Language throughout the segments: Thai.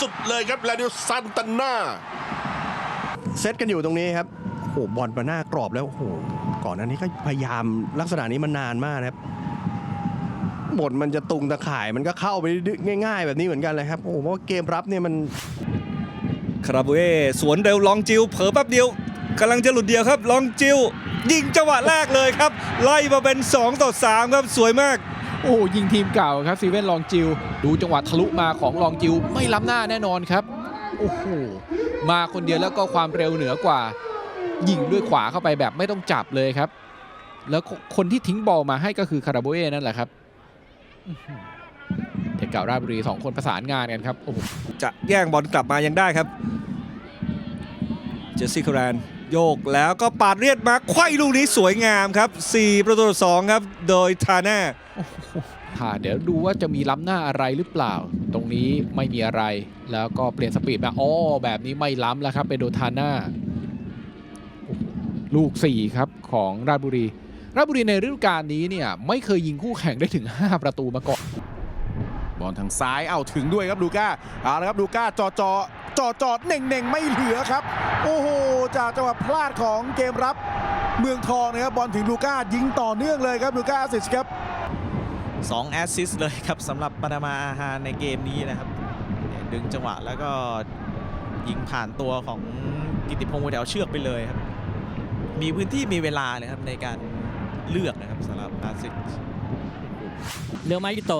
สุดๆ เลยครับลาดิโอซันตันนาเซตกันอยู่ตรงนี้ครับโอ้โหบอลมาหน้ากรอบแล้วโอ้โหก่อนอันนี้ก็พยายามลักษณะนี้มานานมากนะครับบทมันจะตุงตะข่ายมันก็เข้าไปง่าย ๆ แบบนี้เหมือนกันเลยครับโอ้โหเพราะว่าเกมรับเนี่ยมันคาราบูเอสวนเร็วลองจิวเผลอแป๊บเดียวกำลังจะหลุดเดียวครับ ลองจิวยิงจังหวะแรกเลยครับ ไล่มาเป็น 2 ต่อ 3 ครับสวยมาก โอ้ยิงทีมเก่าครับซีเว่นลองจิว ดูจังหวะทะลุมาของลองจิว ไม่ล้ำหน้าแน่นอนครับ โอ้โห มาคนเดียวแล้วก็ความเร็วเหนือกว่า ยิงด้วยขวาเข้าไปแบบไม่ต้องจับเลยครับ แล้วคนที่ทิ้งบอลมาให้ก็คือคาราโบเอนั่นแหละครับเทคเก่าราชบุรีสองคนประสานงานกันครับโอ้โหจะแย่งบอลกลับมายังได้ครับ เจสซี่คารนโยกแล้วก็ปาดเรียดมาไขว้ลูกนี้สวยงามครับ 4 ประตูต่อ2ครับ โดยทาน่า ค่ะเดี๋ยวดูว่าจะมีล้ำหน้าอะไรหรือเปล่า ตรงนี้ไม่มีอะไร แล้วก็เปลี่ยนสปีดมาอ๋อแบบนี้ไม่ล้ำแล้วครับเป็นโดทาน่าลูก 4 ครับ ของราชบุรี ราชบุรีในฤดูกาลนี้เนี่ย ไม่เคยยิงคู่แข่งได้ถึง 5 ประตูมาก่อนบอลทางซ้ายเอาถึงด้วยครับลูก้าเอาละครับลูก้าจอจอจอจอดเน่งเน่งไม่เหลือครับ โอ้โหจากจังหวะพลาดของเกมรับ เมืองทองนะครับบอลถึงลูก้ายิงต่อเนื่องเลยครับลูก้าสิชครับ 2แอสซิสเลยครับสำหรับปานามาอาฮาในเกมนี้นะครับ ดึงจังหวะแล้วก็ยิงผ่านตัวของกิติพงศ์แถวเชือกไปเลยครับ มีพื้นที่มีเวลาเลยครับในการเลือกนะครับสำหรับอาซิสเรือไมายุโต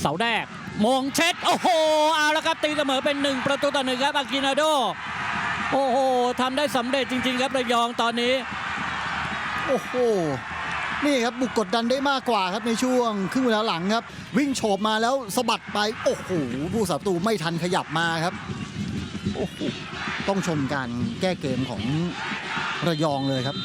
เสาแรกมงเช็ด โอ้โห เอาละครับ ตีเสมอเป็น 1 ประตูต่อหนึ่งครับอากินาโด โอ้โหทำได้สำเร็จจริง ๆ ครับระยองตอนนี้ โอ้โห นี่ครับบุกกดดันได้มากกว่าครับในช่วงครึ่งเวลาหลังครับ วิ่งโฉบมาแล้วสะบัดไป โอ้โหผู้สับตูไม่ทันขยับมาครับโอ้โหต้องชมการแก้เกมของระยองเลยครับ